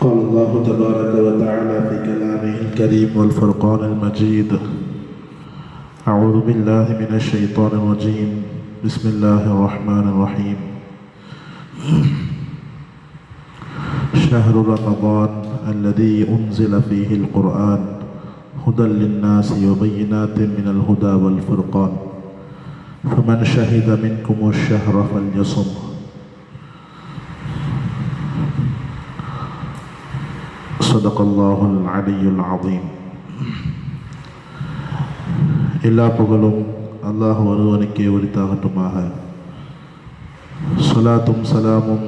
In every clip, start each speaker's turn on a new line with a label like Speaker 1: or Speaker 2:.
Speaker 1: قال الله تبارك وتعالى في كلامه الكريم والفرقان المجيد. أعوذ بالله من الشيطان الرجيم. بسم الله الرحمن الرحيم. شهر رمضان الذي أنزل فيه القرآن هدى للناس وبينات من الهدى والفرقان. فمن شهد منكم الشهر فليصم. صدق الله العلي العظيم எல்லா புகழும் அல்லாஹ் ஒருவனுக்கே உரித்தாகட்டுமாக சொலாத்தும் சலாமும்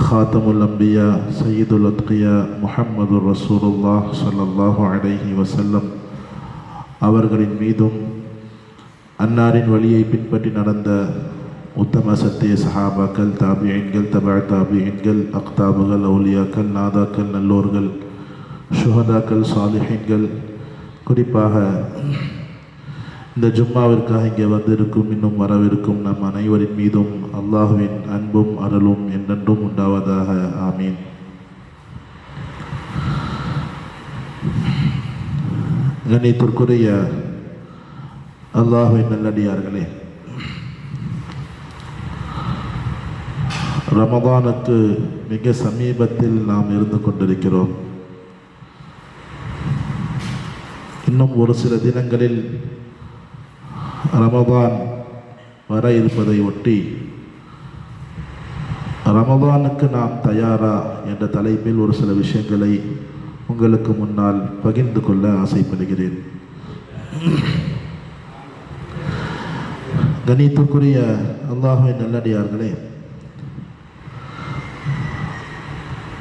Speaker 1: ஹாத்தமுல் அம்பியா சையீதுல் அத்கியா முஹம்மது ரசூலுல்லாஹ் ஸல்லல்லாஹு அலைஹி வஸல்லம் அவர்களின் மீதும் அன்னாரின் வழியை பின்பற்றி நடந்த உத்தம சத்திய சஹாபாக்கள் தாபியன்கள் தபா தாபியன்கள் அக்தாபுகள் அவுலியாக்கள் நாதாக்கள் நல்லோர்கள் சுகதாக்கள் சாலிஹீன்கள் குறிப்பாக இந்த ஜும்மாவிற்காக இங்கே வந்திருக்கும் இன்னும் வரவிருக்கும் நம் அனைவரின் மீதும் அல்லாஹுவின் அன்பும் அருளும் என்றென்றும் உண்டாவதாக ஆமீன் கணித்திற்குரிய அல்லாஹுவின் நல்லடியார்களே ரமதானுக்கு மிக சமீபத்தில் நாம் இருந்து கொண்டிருக்கிறோம். இன்னும் ஒரு சில தினங்களில் ரமதான் வர இருப்பதை ஒட்டி ரமதானுக்கு நாம் தயாரா என்ற தலைப்பில் ஒரு சில விஷயங்களை உங்களுக்கு முன்னால் பகிர்ந்து கொள்ள ஆசைப்படுகிறேன். கணித்துக்குரிய அல்லாஹுவின் நல்லடியார்களே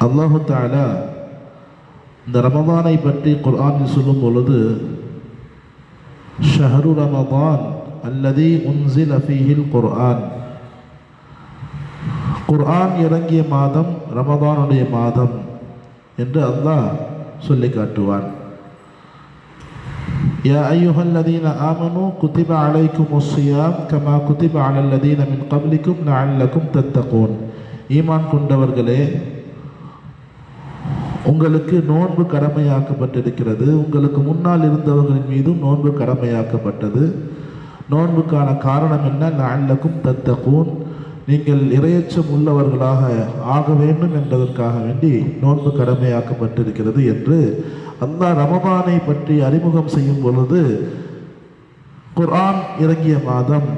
Speaker 1: அல்லாஹு தாலா இந்த ரமதானை பற்றி குர்ஆனில் சொல்லும் பொழுது ஷஹரு ரமதான் அல்லதி உன்சில் அஃபீஹில் குர்ஆன் குர்ஆன் இறங்கிய மாதம் ரமதானுடைய மாதம் என்று அல்லாஹ் சொல்லி காட்டுவான் يا أيها الذين آمنوا كتب عليكم الصيام كما كتب على الذين من قبلكم لعلكم تتقون ஈமான் கொண்டவர்களே உங்களுக்கு நோன்பு கடமையாக்கப்பட்டிருக்கிறது. உங்களுக்கு முன்னால் இருந்தவர்களின் மீதும் நோன்பு கடமையாக்கப்பட்டது. நோன்புக்கான காரணம் என்ன? நல்லக்கும் தத்தகூன். நீங்கள் இரையச்சம் உள்ளவர்களாக ஆக வேண்டும் என்பதற்காக வேண்டி நோன்பு கடமையாக்கப்பட்டிருக்கிறது என்று அல்லாஹ் ரமபானை பற்றி அறிமுகம் செய்யும் பொழுது குர்ஆன் இறங்கிய மாதம்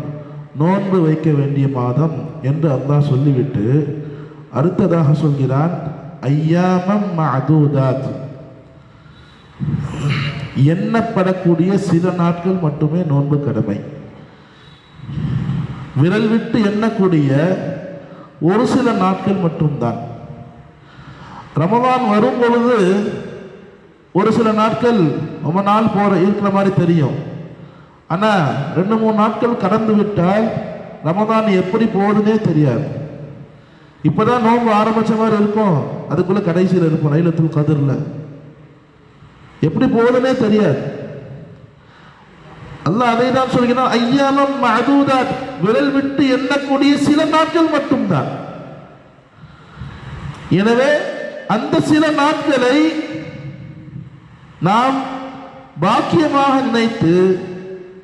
Speaker 1: நோன்பு வைக்க வேண்டிய மாதம் என்று அல்லாஹ் சொல்லிவிட்டு அடுத்ததாக சொல்கிறான் ஐயாமம் மஅதூதாத் எண்ணப்படக்கூடிய சில நாட்கள் மட்டுமே நோன்பு கடமை. விரல் விட்டு எண்ணக்கூடிய ஒரு சில நாட்கள் மட்டும்தான். ரமதான் வரும் பொழுது ஒரு சில நாட்கள் ரொம்ப நாள் போற இருக்கிற மாதிரி தெரியும். ஆனால் ரெண்டு மூணு நாட்கள் கடந்து விட்டால் ரமதான் எப்படி போகுதுன்னே தெரியாது. இப்பதான் நோன்பு ஆரம்பிச்ச மாதிரி இருக்கும். அதுக்குள்ள கடைசியில் இருக்கும் லைலத்துல் கதிரில். எப்படி போகுதுன்னே தெரியாது. அல்லாஹ் அதை தான் சொல்கிறான் ஐயாமம் அதுதான் விரல் விட்டு எண்ணக்கூடிய சில நாட்கள் மட்டும்தான். எனவே அந்த சில நாட்களை நாம் பாக்கியமாக நினைத்து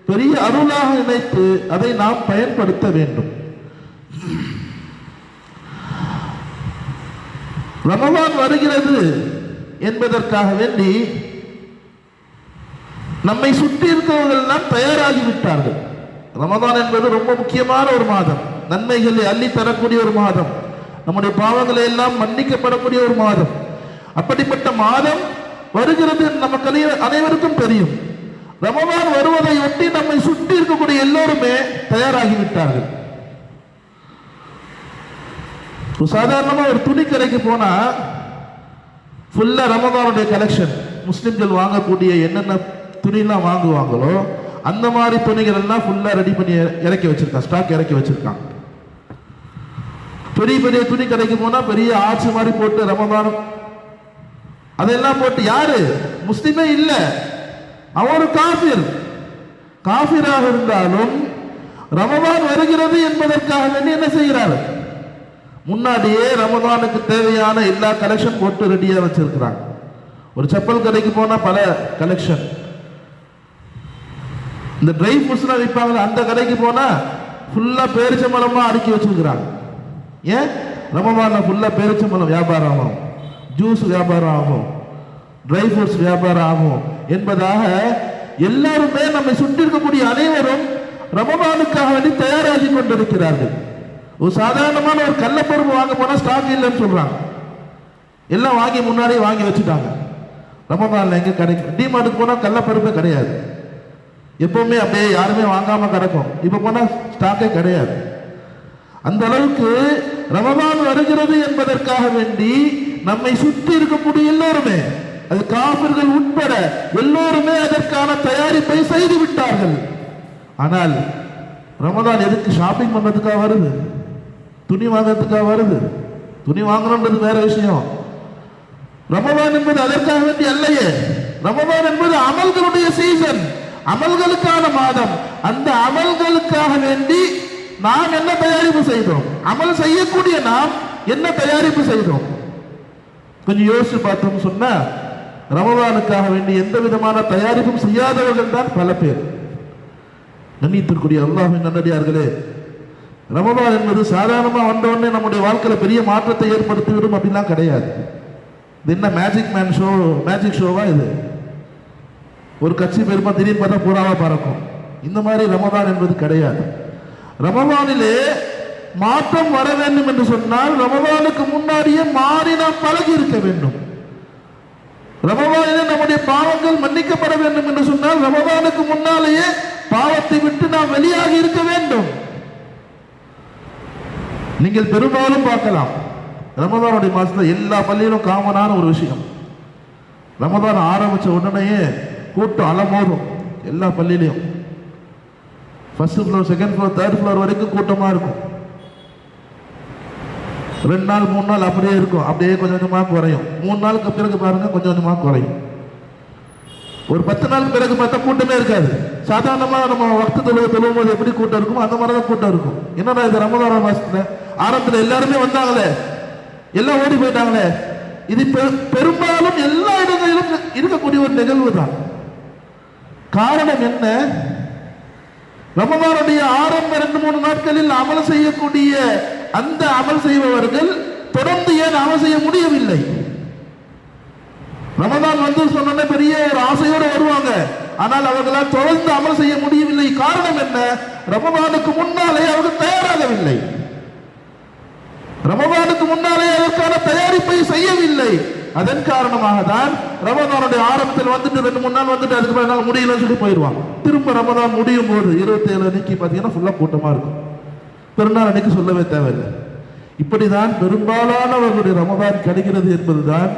Speaker 1: பெரிய அருளாக நினைத்து அதை நாம் பயன்படுத்த வேண்டும். ரமவான் வருகிறது என்பதற்காக வேண்டி நம்மை சுற்றி இருக்கிறவர்கள் எல்லாம் தயாராகி விட்டார்கள் ரமதான் என்பது ரொம்ப முக்கியமான ஒரு மாதம். நன்மைகளை அள்ளி தரக்கூடிய ஒரு மாதம். நம்முடைய பாவங்களை எல்லாம் மன்னிக்கப்படக்கூடிய ஒரு மாதம். அப்படிப்பட்ட மாதம் வருகிறது நமக்கு அனைவருக்கும் தெரியும். ரமதான் வருவதை ஒட்டி நம்மை சுற்றி இருக்கக்கூடிய எல்லோருமே தயாராகிவிட்டார்கள். சாதாரணமாக ஒரு ஒரு துணி கடைக்கு போனா ஃபுல்லா ரமதானுடைய கலெக்ஷன் முஸ்லிம்கள் வாங்கக்கூடிய என்னென்ன துணிலாம் வாங்குவாங்களோ அந்த மாதிரி துணிகள் எல்லாம் ஃபுல்லா ரெடி பண்ணி இறக்கி வச்சிருக்கான் ஸ்டாக் இறக்கி வச்சிருக்கான் பெரிய பெரிய துணி கடைக்கு போனா பெரிய ஆட்சி மாதிரி போட்டு ரமதானம் அதெல்லாம் போட்டு யாரு? முஸ்லிமே இல்ல. அவன் ஒரு காஃபிர். காஃபிராக இருந்தாலும் ரமதான் வருகிறது என்பதற்காக வேண்டி என்ன செய்கிறார்? முன்னாடியே ரமதானுக்கு தேவையான எல்லா கலெக்ஷன் போட்டு ரெடியாக வச்சிருக்கிறாங்க. ஒரு செப்பல் கடைக்கு போனால் பல கலெக்ஷன் இந்த ட்ரை ஃப்ரூட்ஸ்லாம் விற்பாங்களே அந்த கடைக்கு போனால் ஃபுல்லாக பேரிச்சம்பழமாக அடுக்கி வச்சிருக்கிறாங்க. ஏன்? ரமதானில் ஃபுல்லாக பேரிச்சம்பழம் வியாபாரம் ஆகும். ஜூஸ் வியாபாரம் ஆகும். ட்ரை ஃப்ரூட்ஸ் வியாபாரம் ஆகும். என்பதாக எல்லாருமே நம்மை சுற்றி இருக்கக்கூடிய அனைவரும் ரமபானுக்காக வேண்டி தயாராகி கொண்டிருக்கிறார்கள். ஒரு சாதாரணமான ஒரு கள்ளப்பருப்பு வாங்க போனால் ஸ்டாக் இல்லைன்னு சொல்றாங்க. எல்லாம் வாங்கி முன்னாடியே வாங்கி வச்சுட்டாங்க. ரமதான்ல எங்க கிடைக்கும் டிமார்ட்டுக்கு போனால் கள்ளப்பருப்பே கிடையாது. எப்பவுமே அப்படியே யாருமே வாங்காம கிடக்கும். இப்ப போனா ஸ்டாக்கே கிடையாது. அந்த அளவுக்கு ரமதான் வருகிறது என்பதற்காக வேண்டி நம்மை சுற்றி இருக்கக்கூடிய எல்லோருமே அது காபிர்கள் உட்பட எல்லோருமே அதற்கான தயாரிப்பை செய்து விட்டார்கள் ஆனால் ரமதான் எதுக்கு ஷாப்பிங் பண்ணதுக்காக வருது? துணி வாங்குறதுக்காக வருது. துணி வாங்கணுன்றது வேற விஷயம். ரமபான் என்பது அதற்காக வேண்டி அல்லையே. ரமபான் என்பது அமல்களுடைய சீசன் அமல்களுக்கான மாதம். அந்த அமல்களுக்காக வேண்டி நாம் என்ன தயாரிப்பு செய்தோம்? அமல் செய்யக்கூடிய நாம் என்ன தயாரிப்பு செய்தோம்? கொஞ்சம் யோசிச்சு பார்த்தோம் சொன்னா ரமதானுக்காக வேண்டி எந்த விதமான தயாரிப்பும் செய்யாதவர்கள் தான் பல பேர். கண்ணியத்திற்குரிய அல்லாஹின் நன்னடியார்களே ரமதான் என்பது சாதாரணமாக வந்தவொடனே நம்முடைய வாழ்க்கையில் பெரிய மாற்றத்தை ஏற்படுத்திவிடும் அப்படிலாம் கிடையாது. இது என்ன மேஜிக் மேன் ஷோ மேஜிக் ஷோவா இது? ஒரு கட்சி பெருமா திடீர்னு பார்த்தா பூராவா பறக்கும். இந்த மாதிரி ரமதான் என்பது கிடையாது. ரமதானிலே மாற்றம் வர வேண்டும் என்று சொன்னால் ரமதானுக்கு முன்னாடியே மாறி நாம் பழகி இருக்க வேண்டும். ரமதானிலே நம்முடைய பாவங்கள் மன்னிக்கப்பட வேண்டும் என்று சொன்னால் ரமதானுக்கு முன்னாலேயே பாவத்தை விட்டு நாம் வெளியாகி இருக்க வேண்டும். நீங்கள் பெரும்பாலும் பார்க்கலாம். ரமதானுடைய மாசத்துல எல்லா பள்ளியிலும் காமனான ஒரு விஷயம். ரமதான் ஆரம்பிச்ச உடனேயே கூட்டம் அலமோதும் எல்லா பள்ளியிலையும். First floor second floor third floor வரைக்கும் கூட்டமாக இருக்கும். ரெண்டு நாள் மூணு நாள் அப்படியே இருக்கும். அப்படியே கொஞ்சம் கொஞ்சமாக குறையும். மூணு நாளுக்கு பிறகு பாருங்க கொஞ்சம் கொஞ்சமாக குறையும். ஒரு பத்து நாளுக்கு பிறகு பார்த்தா கூட்டமே இருக்காது. சாதாரணமாக நம்ம வக்து தொழுவு தொழுவும் போது எப்படி கூட்டம் இருக்குமோ அந்த மாதிரி தான் கூட்டம் இருக்கும். என்னடா இது ரமதான மாதத்தில் ஆரம்பத்தில் எல்லாருமே வந்தாங்களே. எல்லாம் ஓடி போயிட்டாங்களே. இது பெ- பெரும்பாலும் எல்லா இடங்களிலும் இருக்கக்கூடிய ஒரு நிகழ்வு தான் காரணம் என்ன? ரமதானுடைய ஆரம்ப ரெண்டு மூணு நாட்களில் அமல் செய்யக்கூடிய அந்த அமல் செய்பவர்கள் தொடர்ந்து ஏன் அமல் செய்ய முடியவில்லை? ரமதான் வந்து சொன்ன பெரிய ஒரு ஆசையோடு வருவாங்க. ஆனால் அவர்களால் தொடர்ந்து அமல் செய்ய முடியவில்லை. காரணம் என்ன? ரமதானுக்கு முன்னாலே அவர்கள் தயாராகவில்லை. ரமதானுக்கு முன்னாலே அதற்கான தயாரிப்பை செய்யவில்லை. அதன் காரணமாக தான் ரமதானுடைய ஆரம்பத்தில் வந்துட்டு ரெண்டு மூணு நாள் வந்துட்டு அதுக்கு மேலே முடியலன்னு சொல்லி போயிடுவான் திரும்ப ரமதான் முடியும் போது இருபத்தி ஏழு அன்னைக்கு பார்த்தீங்கன்னா ஃபுல்லாக கூட்டமா இருக்கும். பெருநாள் அன்னைக்கு சொல்லவே தேவையில்லை. இப்படிதான் பெரும்பாலானவர்களுடைய ரமதான் கிடைக்கிறது என்பதுதான்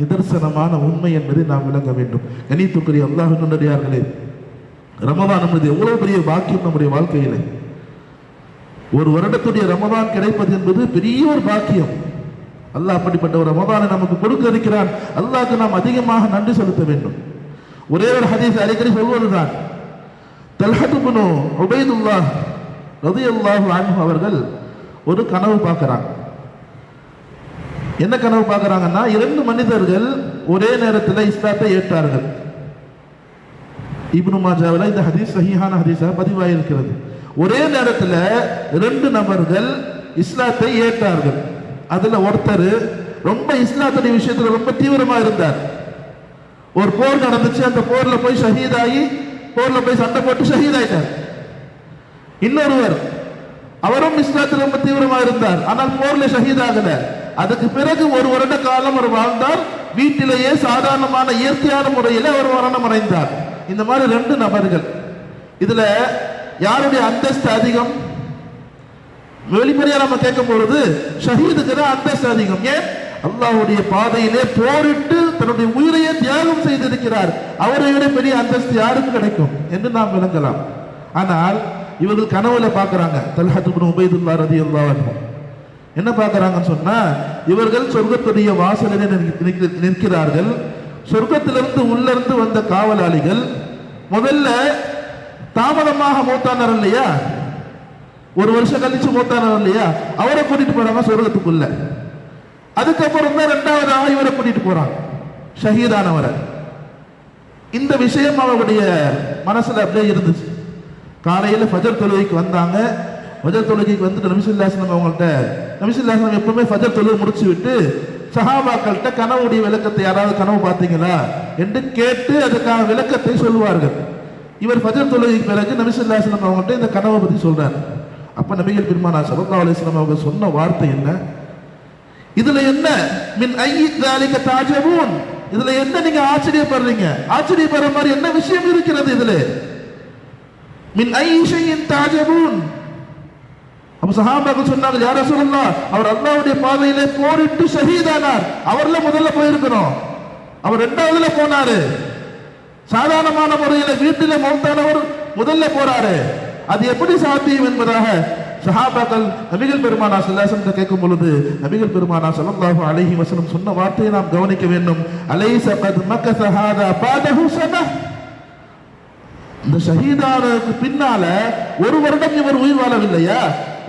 Speaker 1: நிதர்சனமான உண்மை என்பதை நாம் விளங்க வேண்டும். கணித்துக்குரிய அல்லாஹ் நல்லடியார்களே ரமதான் என்பது எவ்வளவு பெரிய பாக்கியம் நம்முடைய வாழ்க்கையிலே. ஒரு வருடத்துடைய ரமதான் கிடைப்பது என்பது பெரிய ஒரு பாக்கியம். அல்லாஹ் அப்படிப்பட்ட ஒரு ரமதானை நமக்கு கொடுக்க இருக்கிறான். அல்லாஹ்க்கு நாம் அதிகமாக நன்றி செலுத்த வேண்டும். ஒரே ஒரு ஹதீஸ் அடிக்கடி சொல்வதுதான். தல்ஹத்துபுனு உபைதுல்லா ரதியல்லாஹு அன்ஹு அவர்கள் ஒரு கனவு பார்க்கறாங்க. என்ன கனவு பார்க்குறாங்கன்னா இரண்டு மனிதர்கள் ஒரே நேரத்தில் இஸ்லாத்தை ஏற்றார்கள். இப்னு மாஜாவில் இந்த ஹதீஸ் சஹிஹான ஹதீஸாக பதிவாயிருக்கிறது. ஒரே நேரத்தில் ரெண்டு நபர்கள் இஸ்லாத்தை ஏற்றார்கள். அதுல ஒருத்தர் ரொம்ப இஸ்லாத்துடைய விஷயத்துல ரொம்ப தீவிரமா இருந்தார். ஒரு போர் நடந்துச்சு அந்த போர்ல போய் ஷஹீதாகி போர்ல போய் சண்டை போட்டு ஷஹீதாயிட்டார். இன்னொருவர் அவரும் இஸ்லாத்தில் ரொம்ப தீவிரமா இருந்தார். ஆனால் போர்ல ஷஹீதாகல. அதுக்கு பிறகு ஒரு வருட காலம் அவர் வாழ்ந்தார். வீட்டிலேயே சாதாரணமான இயற்கையான முறையில் அவர் மரணம் அடைந்தார் இந்த மாதிரி ரெண்டு நபர்கள். இதுல யாருடைய அந்தஸ்து அதிகம்? வெளிப்படையா நம்ம கேட்கும் பொழுது ஷஹீதுக்கு தான் அந்தஸ்து அதிகம். ஏன்? அல்லாஹ்வுடைய பாதையிலே போரிட்டு தன்னுடைய உயிரையே தியாகம் செய்திருக்கிறார். அவரை விட பெரிய அந்தஸ்து யாருக்கு கிடைக்கும் என்று நாம் விளங்கலாம். ஆனால் இவர்கள் கனவுல பார்க்கறாங்க. தல்ஹத் இப்னு உபைதுல்லா ரலியல்லாஹு அன்ஹு. என்ன பார்க்கறாங்கன்னு சொன்னா இவர்கள் சொர்க்கத்துடைய வாசலிலே நிற்கிறார்கள். சொர்க்கத்திலிருந்து உள்ளிருந்து வந்த காவலாளிகள் முதல்ல தாமதமாக மூத்தானர் இல்லையா? ஒரு வருஷம் கழிச்சு மூத்தானவர் இல்லையா? அவரை கூட்டிட்டு போறாங்க சொர்க்கத்துக்குள்ள. அதுக்கப்புறம் தான் ரெண்டாவதாக இவரை கூட்டிட்டு போறாங்க ஷஹீதானவரை. இந்த விஷயம் அவருடைய மனசுல அப்படியே இருந்துச்சு. காலையில ஃபஜர் தொழுகைக்கு வந்தாங்க. ஃபஜர் தொழுகைக்கு வந்துட்டு நமிசுல்லாசனம் அவங்கள்ட்ட நமிசுல்லாசனம் எப்பவுமே ஃபஜர் தொழுகை முடிச்சு விட்டு சஹாபாக்கள்கிட்ட கனவுடைய விளக்கத்தை யாராவது கனவு பார்த்தீங்களா? என்று கேட்டு அதுக்கான விளக்கத்தை சொல்லுவார்கள். இவர் ஃபஜர் தொழுகைக்கு பிறகு நபிசுல்லாஸ்லம் அவங்கள்ட்ட இந்த கனவை பற்றி சொல்கிறார் அப்போ நபிகள் பெருமானா சல்லா அலிஸ்லாம் அவங்க சொன்ன வார்த்தை என்ன? இதுல என்ன? மின் ஐயி தாலிக தாஜபூன். இதுல என்ன நீங்க ஆச்சரியப்படுறீங்க? ஆச்சரியப்படுற மாதிரி என்ன விஷயம் இருக்கிறது இதுல? மின் ஐஷையின் தாஜவும் அப்ப சஹாபாக்கள் சொன்னாங்க யார சொல்லலாம் அவர் அல்லாவுடைய பாதையிலே போரிட்டு ஷஹீதானார். அவர்ல முதல்ல போயிருக்கணும். அவர் ரெண்டாவதுல போனாரு. சாதாரணமான முறையில் வீட்டில மௌத்தானவர் முதல்ல போறாரு. அது எப்படி சாத்தியம் என்பதாக சஹாபாக்கள் நபிகள் பெருமானா சல்லாசன் கேட்கும் பொழுது நபிகள் பெருமானா ஸல்லல்லாஹு அலைஹி வசனம் சொன்ன வார்த்தையை நாம் கவனிக்க வேண்டும். அலை கத் மக்க ஹாதா பாதகு இந்த ஷஹீதானுக்கு பின்னால ஒரு வருடம் இவர் உயிர் வாழவில்லையா?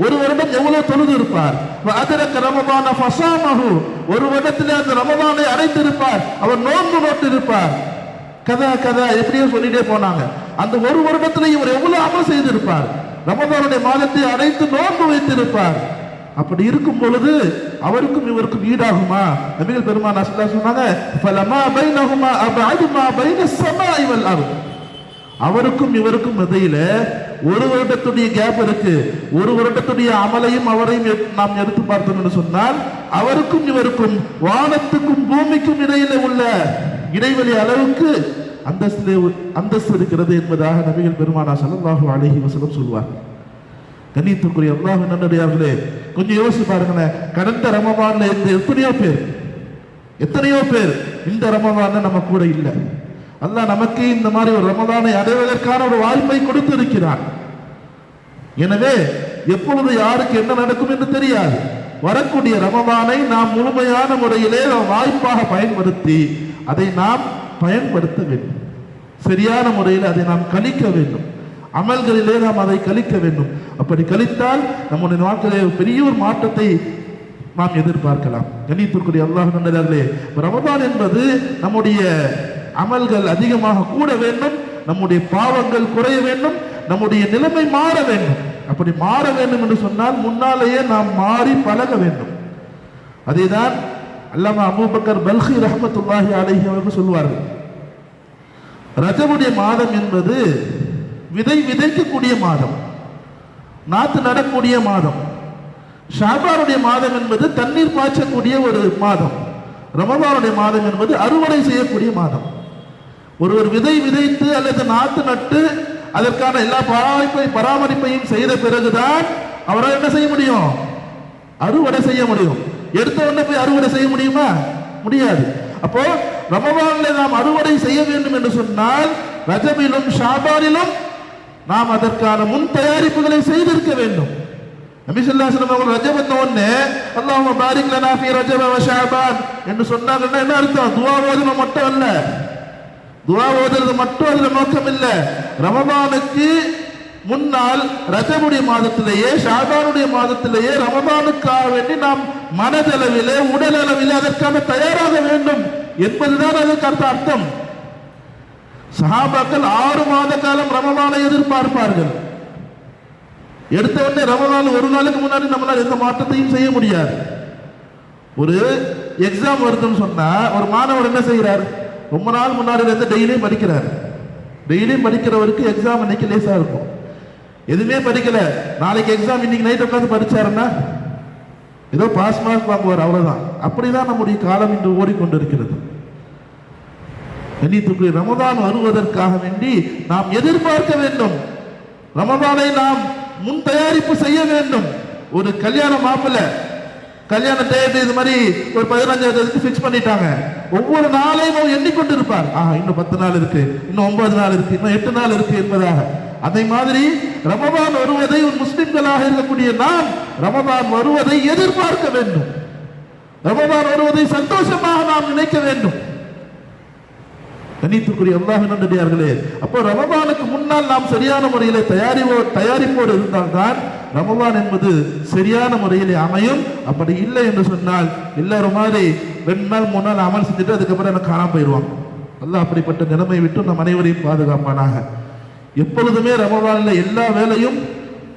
Speaker 1: ஒரு வருடம் எவ்வளவு தொழுது இருப்பார்? அதற்கு ரமதான ஃபசாமஹு ஒரு வருடத்திலே அந்த ரமதானை அடைத்திருப்பார் அவர் நோன்பு நோட்டு இருப்பார் கதா கதா எப்படியோ சொல்லிட்டே போனாங்க. அந்த ஒரு வருடத்துல இவர் எவ்வளவு அமல் செய்திருப்பார்? ரமதானுடைய மாதத்தை அடைத்து நோன்பு வைத்திருப்பார். அப்படி இருக்கும் பொழுது அவருக்கும் இவருக்கும் ஈடாகுமா? நபிகள் பெருமானா சொல்லா சொன்னாங்க ஃபலமா பைனஹுமா அபஅதுமா பைன ஸமாஇ வல் ஆகும் அவருக்கும் இவருக்கும் இடையில ஒரு வருடத்துடைய கேப் இருக்கு. ஒரு வருடத்துடைய அமலையும் அவரையும் நாம் எடுத்து பார்த்தோம் என்று சொன்னால் அவருக்கும் இவருக்கும் வானத்துக்கும் பூமிக்கும் இடையில உள்ள இடைவெளி அளவுக்கு அந்தஸ்து அந்தஸ்து இருக்கிறது என்பதாக நபிகள் பெருமானா சல்லாஹூ அலைஹி வசலம் சொல்வார் கண்ணியத்துக்குரிய அல்லாஹ் நன்னடியார்களே கொஞ்சம் யோசிச்சு பாருங்களேன். கடந்த ரமபான்ல இருந்து எத்தனையோ பேர் எத்தனையோ பேர் இந்த ரமதான நம்ம கூட இல்லை. அல்லாஹ் நமக்கு இந்த மாதிரி ஒரு ரமதானை அடைவதற்கான ஒரு வாய்ப்பை கொடுத்து இருக்கிறான் எனவே எப்பொழுது யாருக்கு என்ன நடக்கும் என்று தெரியாது. வரக்கூடிய ரமதானை நாம் முழுமையான முறையிலே நாம் வாய்ப்பாக பயன்படுத்தி அதை நாம் பயன்படுத்த வேண்டும். சரியான முறையில் அதை நாம் கழிக்க வேண்டும். அமல்களிலே நாம் அதை கழிக்க வேண்டும். அப்படி கழித்தால் நம்முடைய நாட்களே பெரிய ஒரு மாற்றத்தை நாம் எதிர்பார்க்கலாம். கணித்திற்குரிய அல்லாஹ் நல்லே ரமதான் என்பது நம்முடைய அமல்கள் அதிகமாக கூட வேண்டும் நம்முடைய பாவங்கள் குறைய வேண்டும் நம்முடைய நிலைமை மாற வேண்டும். அப்படி மாற வேண்டும் என்று சொன்னால் முன்னாலேயே நாம் மாறி பழக வேண்டும். அதேதான் அல்லாம அபூபக்கர் பல்கி ரஹமத்துல்லாஹி அலைஹி அவர்கள் சொல்வார்கள். ரஜபுடைய மாதம் என்பது விதை விதைக்கக்கூடிய மாதம் நாத்து நடக்கூடிய மாதம் ஷாபாருடைய மாதம் என்பது தண்ணீர் பாய்ச்சக்கூடிய ஒரு மாதம் ரமபானுடைய மாதம் என்பது அறுவடை செய்யக்கூடிய மாதம். ஒருவர் விதை விதைத்து அல்லது நாத்து நட்டு அதற்கான எல்லா பராமரிப்பை பராமரிப்பையும் செய்த பிறகுதான் அவரால் என்ன செய்ய முடியும்? அறுவடை செய்ய முடியும். எடுத்த உடனே போய் அறுவடை செய்ய முடியுமா? முடியாது. அப்போ ரமபானிலே நாம் அறுவடை செய்ய வேண்டும் என்று சொன்னால் ரஜபிலும் ஷாபானிலும் நாம் அதற்கான முன் தயாரிப்புகளை செய்திருக்க வேண்டும். நபி ஸல்லல்லாஹு அலைஹி அவங்க ரஜப் வந்த உடனே அல்லாஹ் பாரிக் லனா ஃபீ ரஜப வ என்று சொன்னாங்கன்னா என்ன அர்த்தம்? துஆ மட்டும் அல்ல. துவா ஓதுறது மட்டும் அதுல நோக்கம் இல்ல ரமபானுக்கு முன்னால் ரஜபுடைய மாதத்திலேயே ஷாபானுடைய மாதத்திலேயே ரமதானுக்காக வேண்டி நாம் மனதளவிலே உடல் அளவிலே அதற்காக தயாராக வேண்டும் என்பதுதான் அதற்கு அர்த்த அர்த்தம். சஹாபாக்கள் ஆறு மாத காலம் ரமபானை எதிர்பார்ப்பார்கள். எடுத்த உடனே ரமபான் ஒரு நாளுக்கு முன்னாடி நம்மளால் எந்த மாற்றத்தையும் செய்ய முடியாது. ஒரு எக்ஸாம் வருதுன்னு சொன்னா ஒரு மாணவர் என்ன செய்கிறார்? ரொம்ப நாள் முன்னாடி இருந்து டெய்லியும் படிக்கிறார். டெய்லியும் படிக்கிறவருக்கு எக்ஸாம் இன்னைக்கு லேசா இருக்கும். எதுவுமே படிக்கல. நாளைக்கு எக்ஸாம் இன்னைக்கு நைட் உட்காந்து படிச்சாருன்னா ஏதோ பாஸ் மார்க் வாங்குவார் அவ்வளவுதான். அப்படிதான் நம்முடைய காலம் இன்று ஓடிக்கொண்டிருக்கிறது. கண்ணியத்துக்குரிய ரமதான் வருவதற்காக வேண்டி நாம் எதிர்பார்க்க வேண்டும். ரமதானை நாம் முன் தயாரிப்பு செய்ய வேண்டும். ஒரு கல்யாண மாப்பிள்ள கல்யாண டேட் இது மாதிரி ஒரு பதினஞ்சாவது தேதிக்கு ஃபிக்ஸ் பண்ணிட்டாங்க. ஒவ்வொரு நாளையும் அவர் எண்ணிக்கொண்டு இருப்பார் ஆஹ் இன்னும் பத்து நாள் இருக்கு இன்னும் ஒன்பது நாள் இருக்கு இன்னும் எட்டு நாள் இருக்கு என்பதாக. அதே மாதிரி ரமபான் வருவதை ஒரு முஸ்லிம்களாக இருக்கக்கூடிய நாம் ரமபான் வருவதை எதிர்பார்க்க வேண்டும். ரமபான் வருவதை சந்தோஷமாக நாம் நினைக்க வேண்டும். கணித்துக்குரிய அல்லாஹ் நன்றியார்களே. அப்போ ரமபானுக்கு முன்னால் நாம் சரியான முறையிலே தயாரிப்போ தயாரிப்போடு இருந்தால்தான் ரமபான் என்பது சரியான முறையிலே அமையும். அப்படி இல்லை என்று சொன்னால் எல்லாரும் மாதிரி ரெண்டு நாள் மூணு நாள் அமல் செஞ்சுட்டு அதுக்கப்புறம் எனக்கு காணாம போயிடுவாங்க. அல்லாஹ் அப்படிப்பட்ட நிலைமை விட்டு நம் அனைவரையும் பாதுகாப்பானாக. எப்பொழுதுமே ரமபானில் எல்லா வேலையும்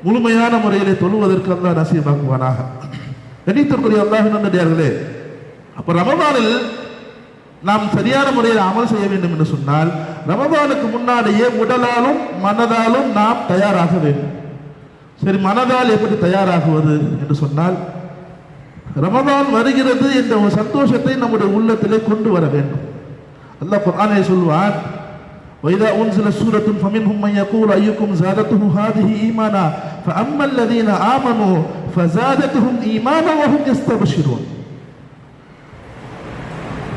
Speaker 1: முழுமையான முறையிலே தொழுவதற்கு அல்லாஹ் நசீபாக்குவானாக. கணித்திற்குரிய அல்லாஹ் நன்றியார்களே. அப்போ ரமபானில் நாம் சரியான முறையில் அமல் செய்ய வேண்டும் என்று சொன்னால் ரமதானுக்கு முன்னாடியே உடலாலும் மனதாலும் நாம் தயாராக வேண்டும் சரி மனதால் எப்படி தயாராகுவது என்று சொன்னால் ரமதான் வருகிறது என்ற ஒரு சந்தோஷத்தை நம்முடைய உள்ளத்திலே கொண்டு வர வேண்டும் அல்லாஹ் குர்ஆனை சொல்வான் وإذا أنزل سورة فمنهم من يقول أيكم زادته هذه إيمانا فأما الذين آمنوا فزادتهم إيمانا وهم يستبشرون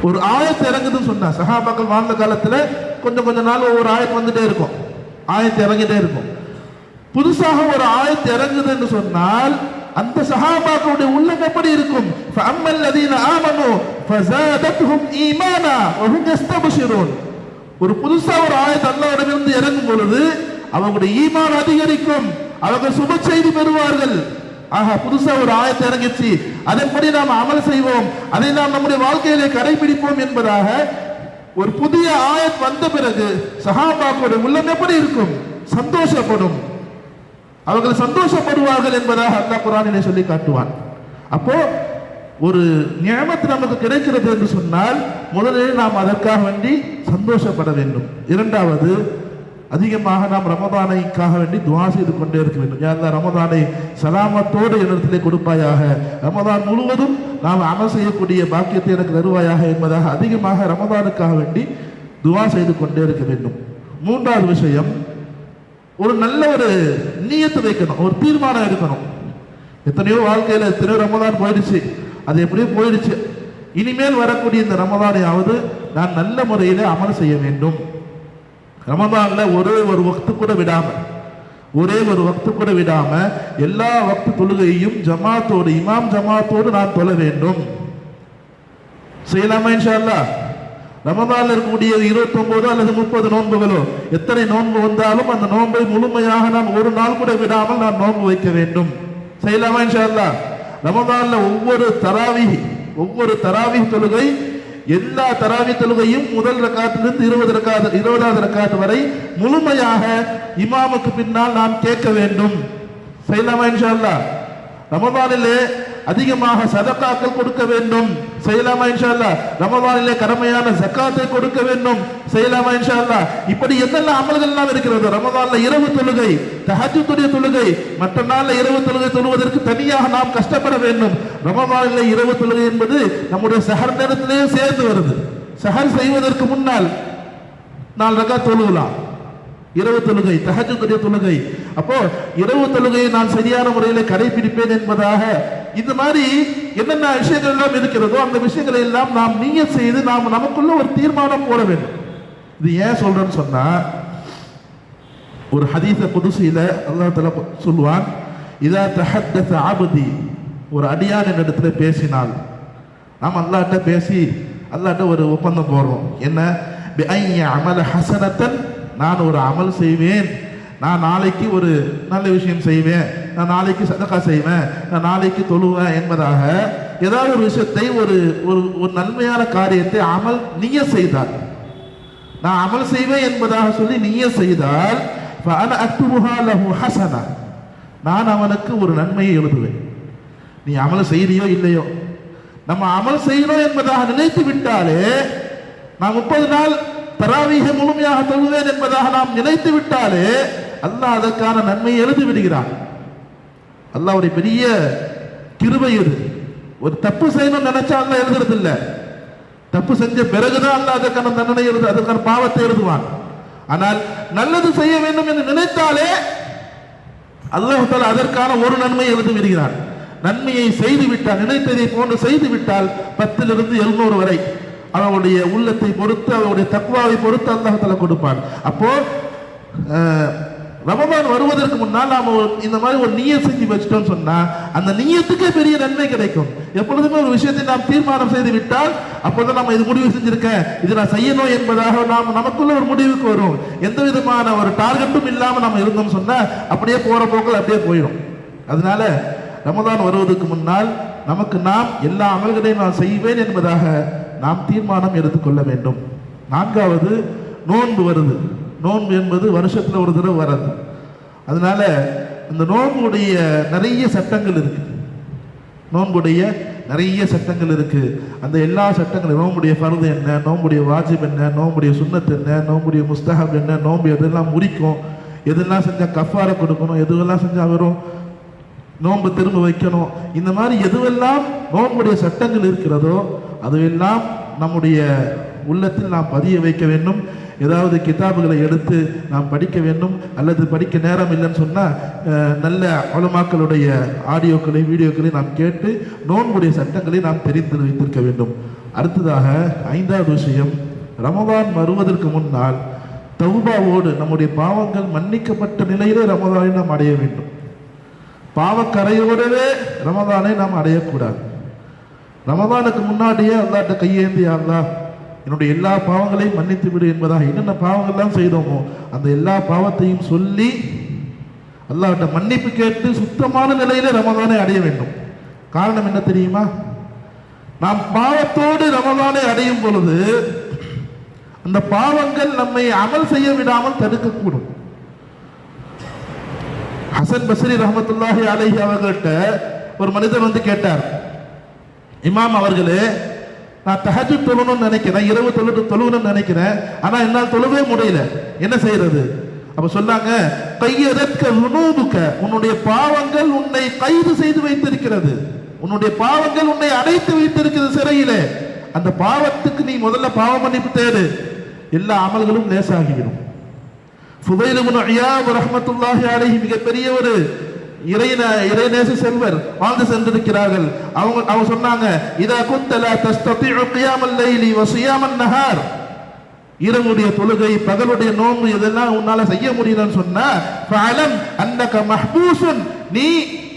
Speaker 1: ஒரு ஆயத்து இறங்குதுன்னு சொன்னா சஹாபாக்கள் வாழ்ந்த காலத்தில் கொஞ்சம் கொஞ்ச நாள் ஒவ்வொரு ஆயத்து வந்துட்டே இருக்கும். ஆயத்தை இறங்கிட்டே இருக்கும். புதுசாக ஒரு ஆயத்து இறங்குதுன்னு சொன்னால் அந்த சஹாபாக்களுடைய உள்ளம் எப்படி இருக்கும்? ஃபஅம்மல் லதீன ஆமனு ஃபஸாதத்துஹும் ஈமானா வ ஹும் யஸ்தபஷிரூன் ஒரு புதுசா ஒரு ஆயத் அல்லாஹ்விடமிருந்து இறங்கும் பொழுது அவங்களுடைய ஈமான் அதிகரிக்கும். அவங்க சுப செய்தி பெறுவார்கள். ஆஹா புதுசா ஒரு ஆயத்தை இறங்கிச்சு அதன்படி நாம் அமல் செய்வோம். அதை நாம் நம்முடைய வாழ்க்கையிலே கடைபிடிப்போம் என்பதாக ஒரு புதிய ஆயத் வந்த பிறகு சஹாபாக்களுடைய உள்ளம் எப்படி இருக்கும்? சந்தோஷப்படும். அவர்கள் சந்தோஷப்படுவார்கள் என்பதாக அந்த குரானிலே சொல்லி காட்டுவான். அப்போ ஒரு நியமத்து நமக்கு கிடைக்கிறது என்று சொன்னால் முதலில் நாம் அதற்காக வேண்டி சந்தோஷப்பட வேண்டும். இரண்டாவது அதிகமாக நாம் ரமதானைக்காக வேண்டி துவா செய்து கொண்டே இருக்க வேண்டும். யார் அல்லாஹ் ரமதானை சலாமத்தோடு என்னிடத்திலே கொடுப்பாயாக. ரமதான் முழுவதும் நாம் அமல் செய்யக்கூடிய பாக்கியத்தை எனக்கு தருவாயாக என்பதாக அதிகமாக ரமதானுக்காக வேண்டி துவா செய்து கொண்டே இருக்க வேண்டும். மூன்றாவது விஷயம் ஒரு நல்ல ஒரு நீயத்தை வைக்கணும் ஒரு தீர்மானம் எடுக்கணும். எத்தனையோ வாழ்க்கையில் எத்தனையோ ரமதான் போயிடுச்சு. அது எப்படியோ போயிடுச்சு. இனிமேல் வரக்கூடிய இந்த ரமதானையாவது நான் நல்ல முறையில் அமல் செய்ய வேண்டும். ரமதான்ல ஒரே ஒரு வக்து கூட விடாம ஒரே ஒரு வக்து கூட விடாம எல்லா வக்து தொழுகையும் ஜமாத்தோடு இமாம் ஜமாத்தோடு நான் தொழ வேண்டும். செய்யலாமா இன்ஷா அல்லாஹ் ரமதான்ல இருக்கக்கூடிய இருபத்தொன்பது அல்லது முப்பது நோன்புகளோ எத்தனை நோன்பு வந்தாலும் அந்த நோன்பை முழுமையாக நான் ஒரு நாள் கூட விடாமல் நான் நோன்பு வைக்க வேண்டும். செய்யலாமா இன்ஷா அல்லாஹ் ரமதான்ல ஒவ்வொரு தராவி ஒவ்வொரு தராவி தொழுகை எல்லா தராவி தொழுகையும் முதல் ரக்காத்திலிருந்து இருபது ரக்காத் இருபதாவது ரக்காத்து வரை முழுமையாக இமாமுக்கு பின்னால் நாம் கேட்க வேண்டும். செய்யலாமா இன்ஷா அல்லாஹ்? ரமதானிலே அதிகமாக சதக்காக்கள் கொடுக்க வேண்டும். செய்யலாமா இன்ஷால்லா அல்லாஹ் கடமையான ஜக்காத்தை கொடுக்க வேண்டும். செய்யலாமா இன்ஷால்லா இப்படி என்னெல்லாம் அமல்கள் எல்லாம் இருக்கிறது? ரமதான்ல இரவு தொழுகை தஹஜ்ஜுடைய தொழுகை மற்ற நாள்ல இரவு தொழுகை தொழுவதற்கு தனியாக நாம் கஷ்டப்பட வேண்டும். ரமதானிலே இரவு தொழுகை என்பது நம்முடைய சஹர் நேரத்திலேயே சேர்ந்து வருது. சஹர் செய்வதற்கு முன்னால் நாலு ரகா தொழுகலாம். இரவு தொழுகை தஹஜுடைய தொழுகை. அப்போ இரவு தொழுகையை நான் சரியான முறையில் கடைபிடிப்பேன் என்பதாக இந்த மாதிரி என்னென்ன விஷயங்கள் எல்லாம் இருக்கிறதோ அந்த விஷயங்களை எல்லாம் நாம் நீய செய்து நாம் நமக்குள்ள ஒரு தீர்மானம் போட வேண்டும். இது ஏன் சொல்றேன்னு சொன்னா ஒரு ஹதீச குதுசியில அல்லா தஆலா சொல்லுவான் இதா தஹத்தஸ ஆபதி ஒரு அடியான் இடத்துல பேசினால் நாம் அல்லாட்ட பேசி அல்லாட்ட ஒரு ஒப்பந்தம் போடுறோம் என்ன? அமல ஹசனத்தன் நான் ஒரு அமல் செய்வேன். நான் நாளைக்கு ஒரு நல்ல விஷயம் செய்வேன். நான் நாளைக்கு சதக்கா செய்வேன் நான் நாளைக்கு தொழுவேன் என்பதாக ஏதாவது ஒரு விஷயத்தை ஒரு ஒரு ஒரு நன்மையான காரியத்தை அமல் நீய செய்தார் நான் அமல் செய்வேன் என்பதாக சொல்லி நீய செய்தால் ஹசனா நான் அவனுக்கு ஒரு நன்மையை எழுதுவேன். நீ அமல் செய்தியோ இல்லையோ? நம்ம அமல் செய்யணும் என்பதாக நினைத்து விட்டாலே நான் முப்பது நாள் தராவீக முழுமையாக தொழுவேன் என்பதாக நாம் நினைத்து விட்டாலே அல்லாஹ் அதற்கான நன்மையை எழுதி விடுகிறான். அல்லாஹ்வுடைய பெரிய கிருபை இது. ஒரு தப்பு செய்யணும்னு நினைச்சா அல்லாஹ் எழுதுறது இல்ல. தப்பு செஞ்ச பிறகுதான் அல்லாஹ் அதற்கான தண்டனை எழுது அதற்கான பாவத்தை எழுதுவான். ஆனால் நல்லது செய்ய வேண்டும் என்று நினைத்தாலே அல்லாஹ் அதற்கான ஒரு நன்மை எழுதி விடுகிறான். நன்மையை செய்து விட்டால் நினைத்ததை போன்று செய்து விட்டால் பத்திலிருந்து எழுநூறு வரை அவனுடைய உள்ளத்தை பொறுத்து அவனுடைய தக்குவாவை பொறுத்து அல்லாஹ் கொடுப்பான். அப்போ ரமபான் ரமதான் வருவதற்கு முன்னால் நாம இந்த மாதிரி ஒரு நீயத் செஞ்சு வச்சிட்டோம் சொன்னா அந்த நீயத்துக்கே பெரிய நன்மை கிடைக்கும். எப்பொழுதுமே ஒரு விஷயத்தை நாம் தீர்மானம் செய்து விட்டால் அப்போதான் நம்ம இது முடிவு செஞ்சிருக்க இது நான் செய்யணும் என்பதாக நாம் நமக்குள்ள ஒரு முடிவுக்கு வரும். எந்த விதமான ஒரு டார்கெட்டும் இல்லாம நம்ம இருந்தோம் சொன்னா அப்படியே போற போக்கில் அப்படியே போயிடும். அதனால ரமதான் வருவதற்கு முன்னால் நமக்கு நாம் எல்லா அமல்களையும் நான் செய்வேன் என்பதாக நாம் தீர்மானம் எடுத்துக்கொள்ள வேண்டும். நான்காவது நோன்பு வருது. நோன்பு என்பது வருஷத்தில் ஒரு தடவை வராது. அதனால இந்த நோன்புடைய நிறைய சட்டங்கள் இருக்கு. நோன்புடைய நிறைய சட்டங்கள் இருக்கு. அந்த எல்லா சட்டங்களும் நோம்புடைய ஃபர்து என்ன நோம்புடைய வாஜிப் என்ன நோம்புடைய சுன்னத் என்ன நோம்புடைய முஸ்தஹப் என்ன நோம்பு எதெல்லாம் முடிக்கும் எதெல்லாம் செஞ்சால் கஃபாரை கொடுக்கணும் எதுவெல்லாம் செஞ்சால் வரும் நோன்பு திரும்ப வைக்கணும் இந்த மாதிரி எதுவெல்லாம் நோன்புடைய சட்டங்கள் இருக்கிறதோ அதுவெல்லாம் நம்முடைய உள்ளத்தில் நாம் பதிய வைக்க வேண்டும். ஏதாவது கிதாபுகளை எடுத்து நாம் படிக்க வேண்டும் அல்லது படிக்க நேரம் இல்லைன்னு சொன்னால் நல்ல உலமாக்களுடைய ஆடியோக்களை வீடியோக்களை நாம் கேட்டு நோன்புடைய சட்டங்களை நாம் தெரிந்து வைத்திருக்க வேண்டும். அடுத்ததாக ஐந்தாவது விஷயம் ரமதான் வருவதற்கு முன்னால் தௌபாவோடு நம்முடைய பாவங்கள் மன்னிக்கப்பட்ட நிலையிலே ரமதானை நாம் அடைய வேண்டும். பாவக்கரையோடவே ரமதானை நாம் அடையக்கூடாது. ரமதானுக்கு முன்னாடியே அல்லாட்ட கையேந்தி அல்லா என்னுடைய எல்லா பாவங்களையும் மன்னித்து விடு என்பதாக என்னென்ன பாவங்கள்லாம் செய்தோமோ அந்த எல்லா பாவத்தையும் சொல்லி அல்லாட்ட மன்னிப்பு கேட்டு சுத்தமான நிலையில ரமதானை அடைய வேண்டும். காரணம் என்ன தெரியுமா? நாம் பாவத்தோடு ரமதானை அடையும் பொழுது அந்த பாவங்கள் நம்மை அமல் செய்ய விடாமல் தடுக்கக்கூடும். ஹசன் பஸ்ரி ரஹமத்துல்லாஹி அலஹி அவர்கள்ட்ட ஒரு மனிதர் வந்து கேட்டார். இமாம் அவர்களே நான் தஹஜு தொழணும்னு நினைக்கிறேன் இரவு தொழுட்டு தொழுகணும்னு நினைக்கிறேன் ஆனால் என்னால் தொழுவே முடியல. என்ன செய்யறது? அப்ப சொன்னாங்க கையதற்க உணவுக்க உன்னுடைய பாவங்கள் உன்னை கைது செய்து வைத்திருக்கிறது. உன்னுடைய பாவங்கள் உன்னை அடைத்து வைத்திருக்கிறது சிறையிலே. அந்த பாவத்துக்கு நீ முதல்ல பாவம் மன்னிப்பு தேடு. எல்லா அமல்களும் லேசாகிவிடும். ஃபுதைல் ஐயா ரஹமத்துல்லாஹி அலைஹி மிகப்பெரிய ஒரு இறைன இறைநேச செல்வர் வாழ்ந்து சென்றிருக்கிறார்கள். அவங்க அவங்க சொன்னாங்க இதா குத்தல லா கியாமல் லைலி வ சியாமன் நஹார். இரவுடைய தொழுகை பகலுடைய நோன்பு இதெல்லாம் உன்னால செய்ய முடியலன்னு சொன்னா ஃபஅலம் அன்னக மஹ்பூசுன் நீ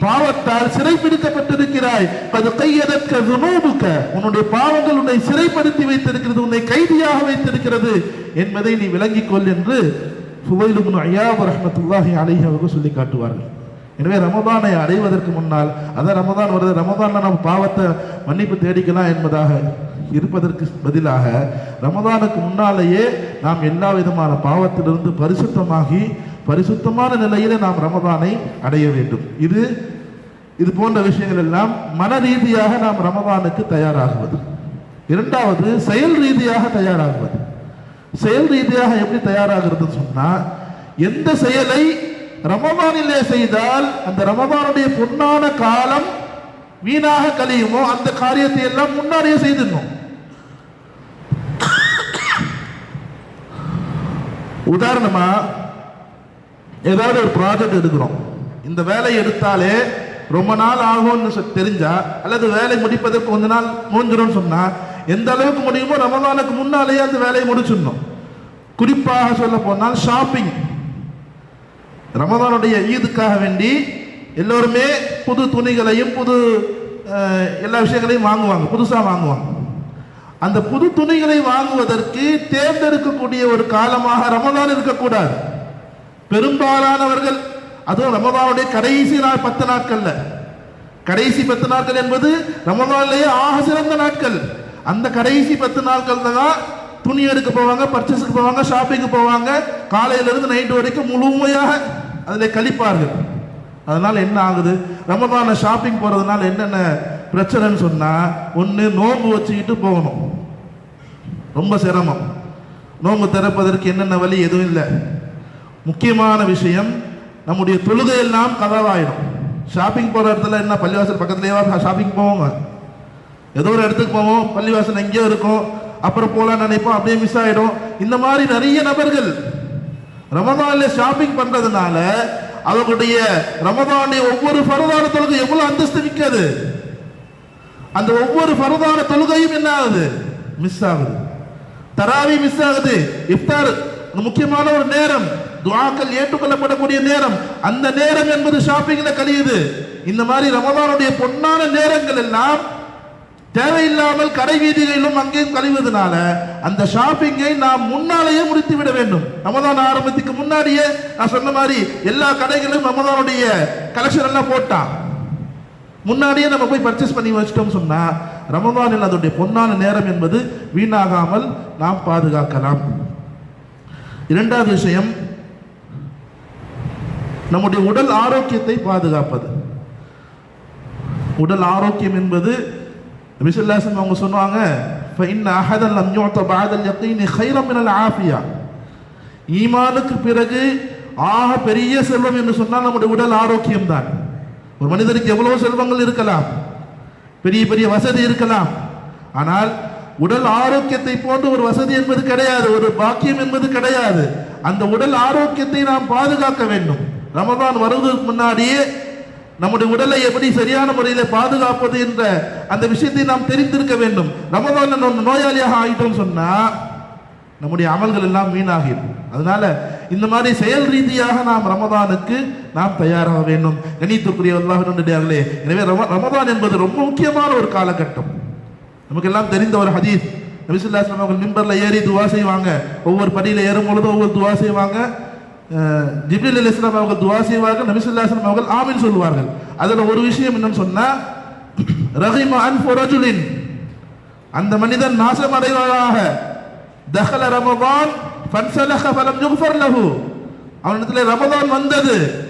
Speaker 1: பாவத்தால் சிறைப்பிடிக்கப்பட்டிருக்கிறாய். அது கையதற்க துனூபுக்க உன்னுடைய பாவங்கள் உன்னை சிறைப்படுத்தி வைத்திருக்கிறது உன்னை கைதியாக வைத்திருக்கிறது. என்பதை நீ விளங்கிக் கொள் என்று ஃபுவைல் இப்னு ரஹமத்துல்லாஹி ரஹ்மத்துல்லாஹி அவர்கள் சொல்லி காட்டுவார்கள். எனவே ரமதானை அடைவதற்கு முன்னால் அதான் ரமதான் வருது ரமதான்ல நம்ம பாவத்தை மன்னிப்பு தேடிக்கலாம் என்பதாக இருப்பதற்கு பதிலாக ரமதானுக்கு முன்னாலேயே நாம் எல்லா விதமான பாவத்திலிருந்து பரிசுத்தமாகி பரிசுத்தமான நிலையிலே நாம் ரமதானை அடைய வேண்டும். இது இது போன்ற விஷயங்கள் எல்லாம் மன ரீதியாக நாம் ரமதானுக்கு தயாராகுவது. இரண்டாவது செயல் ரீதியாக தயாராகுவது. செயல் ரீதியாக எப்படி தயாராகிறதுன்னு சொன்னால் எந்த செயலை ரமபானிலே செய்தால் அந்த ரமதானுடைய பொன்னான காலம் வீணாக கழியுமோ அந்த காரியத்தை எல்லாம் முன்னாடியே செய்திடணும். உதாரணமா ஏதாவது ஒரு ப்ராஜெக்ட் எடுக்கிறோம். இந்த வேலையை எடுத்தாலே ரொம்ப நாள் ஆகும்னு தெரிஞ்சா அல்லது வேலை முடிப்பதற்கு கொஞ்ச நாள் முடிஞ்சிடும்னு சொன்னா எந்த அளவுக்கு முடியுமோ ரமதானுக்கு முன்னாலேயே அந்த வேலையை முடிச்சிடணும். குறிப்பாக சொல்ல போனால் ஷாப்பிங் ரமதானுடைய ஈதுக்காக வேண்டி எல்லோருமே புது துணிகளையும் புது எல்லா விஷயங்களையும் வாங்குவாங்க. புதுசாக வாங்குவாங்க. அந்த புது துணிகளை வாங்குவதற்கு தேர்ந்தெடுக்கக்கூடிய ஒரு காலமாக ரமதான் இருக்கக்கூடாது. பெரும்பாலானவர்கள் அதுவும் ரமதானுடைய கடைசி நாள் பத்து நாட்கள்ல. கடைசி பத்து நாட்கள் என்பது ரமதான்லேயே ஆக சிறந்த நாட்கள். அந்த கடைசி பத்து நாட்கள் தான் துணி எடுக்க போவாங்க பர்ச்சேஸுக்கு போவாங்க ஷாப்பிங்கு போவாங்க. காலையிலேருந்து நைட்டு வரைக்கும் முழுமையாக அதில் கழிப்பார்கள். அதனால் என்ன ஆகுது? ரமதான ஷாப்பிங் போகிறதுனால என்னென்ன பிரச்சனைன்னு சொன்னால் ஒன்று நோம்பு வச்சுக்கிட்டு போகணும். ரொம்ப சிரமம். நோம்பு திறப்பதற்கு என்னென்ன வழி? எதுவும் இல்லை. முக்கியமான விஷயம் நம்முடைய தொழுகை எல்லாம் கதவாயிடும். ஷாப்பிங் போகிற இடத்துல என்ன பள்ளிவாசல் பக்கத்துலேயே ஷாப்பிங் போவோங்க ஏதோ ஒரு இடத்துக்கு போவோம் பள்ளிவாசல் எங்கேயோ இருக்கும். அப்புறம் போகலான்னு நினைப்போம் அப்படியே மிஸ் ஆகிடும் இந்த மாதிரி நிறைய நபர்கள் ரமதான்ல ஷாப்பிங் பண்றதுனால அவங்களுடைய ரமதானுடைய ஒவ்வொரு பரதான தொழுகை எவ்வளவு அந்தஸ்து நிற்காது அந்த ஒவ்வொரு பரதான தொழுகையும் என்ன ஆகுது? மிஸ் ஆகுது. தராவி மிஸ் ஆகுது. இஃப்தார் முக்கியமான ஒரு நேரம். துவாக்கள் ஏற்றுக்கொள்ளப்படக்கூடிய நேரம். அந்த நேரம் என்பது ஷாப்பிங்ல கழியுது. இந்த மாதிரி ரமதானுடைய பொன்னான நேரங்கள் எல்லாம் தேவையில்லாமல் கடை வீதிகளிலும் அங்கேயும் கழிவதனால அந்த ஷாப்பிங்கை நாம் முன்னாலேயே முடித்து விட வேண்டும். ரமதான் ஆரம்பத்துக்கு முன்னாடியே நான் சொன்ன மாதிரி எல்லா கடைகளும் ரமதானுடைய கலெக்ஷன் எல்லாம் போட்டான் முன்னாடியே நம்ம போய் பர்ச்சேஸ் பண்ணி வச்சிட்டோம் சொன்னா ரமதானில் அதனுடைய பொன்னான நேரம் என்பது வீணாகாமல் நாம் பாதுகாக்கலாம். இரண்டாவது விஷயம் நம்முடைய உடல் ஆரோக்கியத்தை பாதுகாப்பது. உடல் ஆரோக்கியம் என்பது நபிசுல்லாசன் அவங்க சொன்னாங்க அஹதல் பாதல் யத்தீனி ஹைரம் மினல் ஆஃபியா ஈமானுக்கு பிறகு ஆக பெரிய செல்வம் என்று சொன்னால் நம்முடைய உடல் ஆரோக்கியம் தான் ஒரு மனிதனுக்கு எவ்வளோ செல்வங்கள் இருக்கலாம் பெரிய பெரிய வசதி இருக்கலாம் ஆனால் உடல் ஆரோக்கியத்தை போன்ற ஒரு வசதி என்பது கிடையாது ஒரு பாக்கியம் என்பது கிடையாது அந்த உடல் ஆரோக்கியத்தை நாம் பாதுகாக்க வேண்டும் ரமதான் வருவதற்கு முன்னாடியே நம்முடைய உடலை எப்படி சரியான முறையில் பாதுகாப்பது என்ற அந்த விஷயத்தை நாம் தெரிந்திருக்க வேண்டும். ரமதான் நம்ம நோயாளியாக ஆயிட்டோம் சொன்னா நம்முடைய அமல்கள் எல்லாம் வீணாகிடும். அதனால இந்த மாதிரி செயல் ரீதியாக நாம் ரமதானுக்கு நாம் தயாராக வேண்டும். கணித்துக்குரிய அல்லாஹே எனவே ரமதான் என்பது ரொம்ப முக்கியமான ஒரு காலகட்டம். நமக்கு எல்லாம் தெரிந்த ஒரு ஹதீஸ். நபிசுல்லாஸ்லாம் அவர்கள் மிம்பர்ல ஏறி துவா செய்வாங்க. ஒவ்வொரு படியில ஏறும் பொழுது ஒவ்வொரு துவா செய்வாங்க. ஜிபில் ஜிப்ரீல் அலி இஸ்லாம் அவர்கள் துவா செய்வார்கள் நபிசுல்லாஸ்லாம் அவர்கள் ஆமின் சொல்லுவார்கள். அதில் ஒரு விஷயம் என்னன்னு சொன்னா ரஹிம அன்ஃபு அந்த மனிதன் நாசம் அடைவாராக தஹல ரமதான் ஃபன்சலஹ ஃபலம் யுக்ஃபர் லஹு. அவனிடத்தில் ரமதான் வந்தது.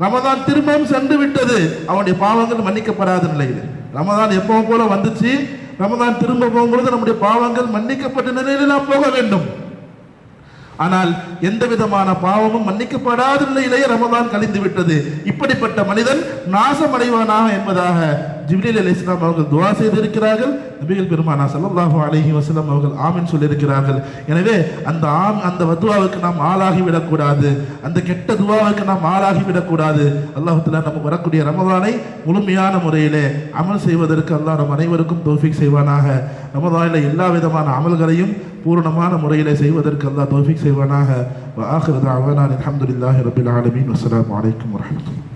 Speaker 1: ரமதான் திரும்பவும் சென்று விட்டது. அவனுடைய பாவங்கள் மன்னிக்கப்படாத நிலையில். ரமதான் எப்பவும் போல வந்துச்சு. ரமதான் திரும்ப போகும்பொழுது நம்முடைய பாவங்கள் மன்னிக்கப்பட்ட நிலையில் நாம் போக வேண்டும். ஆனால் எந்த விதமான பாவமும் மன்னிக்கப்படாத நிலையிலேயே ரமதான் கழிந்து விட்டது இப்படிப்பட்ட மனிதன் நாசமடைவானாக என்பதாக ஜிப்ரீல் அலி இஸ்லாம் அவர்கள் துவா செய்திருக்கிறார்கள். நபிகள் பெருமானா சல்லாஹூ அலஹி வசலம் அவர்கள் ஆமின் சொல்லியிருக்கிறார்கள். எனவே அந்த ஆம் அந்த வதுவாவுக்கு நாம் ஆளாகி விடக்கூடாது. அந்த கெட்ட துவாவுக்கு நாம் ஆளாகி விடக்கூடாது. அல்லாஹுத்துல நமக்கு வரக்கூடிய ரமதானை முழுமையான முறையிலே அமல் செய்வதற்கு அல்லாஹ் நம் அனைவருக்கும் தோஃபிக் செய்வானாக. ரமதானில் எல்லா விதமான அமல்களையும் பூரணமான முறையிலே செய்வதற்கு அல்லாஹ் தோஃபிக் செய்வானாக. வ அவனான் தஅவானா ரபில் ஆலமின். ஆலமீன் வலைக்கம் வரமத்துல